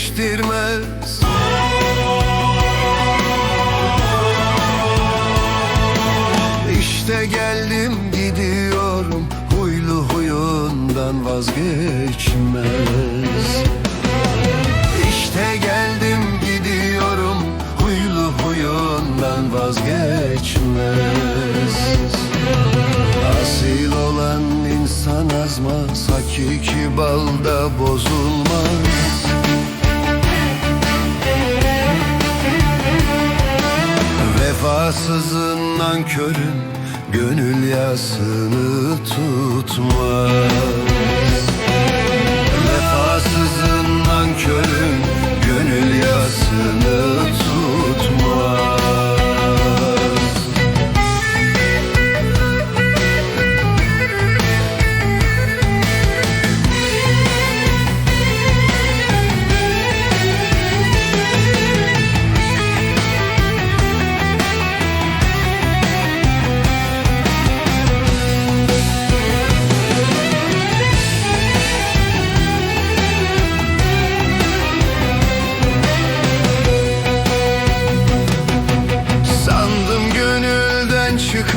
değiştirmez. İşte geldim gidiyorum. Huylu huyundan vazgeçmez. İşte geldim gidiyorum. Huylu huyundan vazgeçmez. Asil olan insan azmaz Hakiki balda bozulmaz Vefasızın nankörün Gönül yasını tutmaz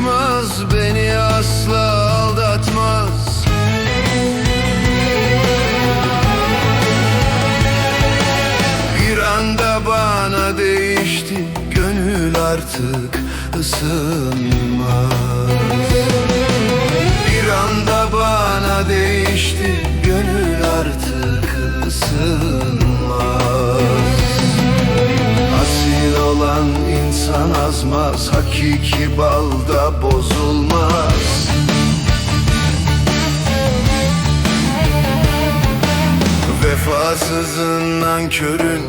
çıkmaz Beni asla aldatmaz. Bir anda bana değişti Gönül artık ısınmaz. Bir anda bana değişti Gönül artık ısınmaz insan azmaz Hakiki balda bozulmaz. Vefasızın nankörün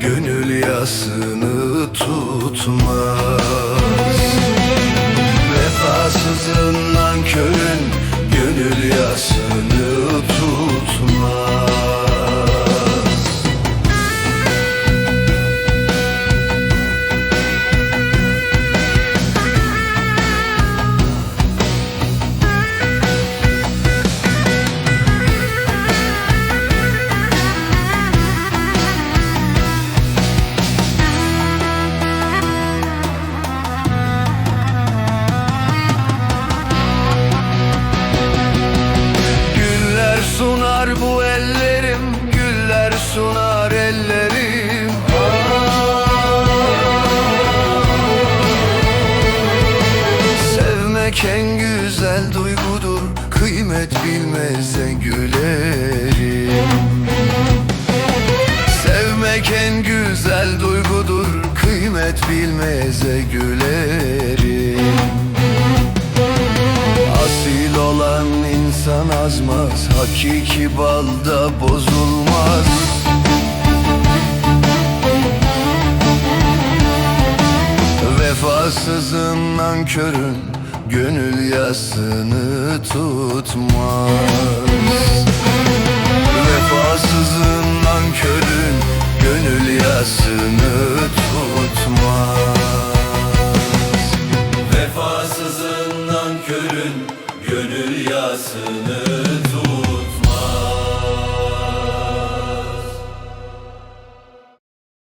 Gönül yasını tutmaz sunar ellerim. Sevmek en güzel duygudur Kıymet bilmeze gülerim. Sevmek en güzel duygudur Kıymet bilmeze gülerim. Asil olan insan azmaz Hakiki balda bozulmaz Arsızın nankörün Gönül yasını tutmaz. Vefasızın nankörün Gönül yasını tutmaz. Vefasızın nankörün Gönül yasını tutmaz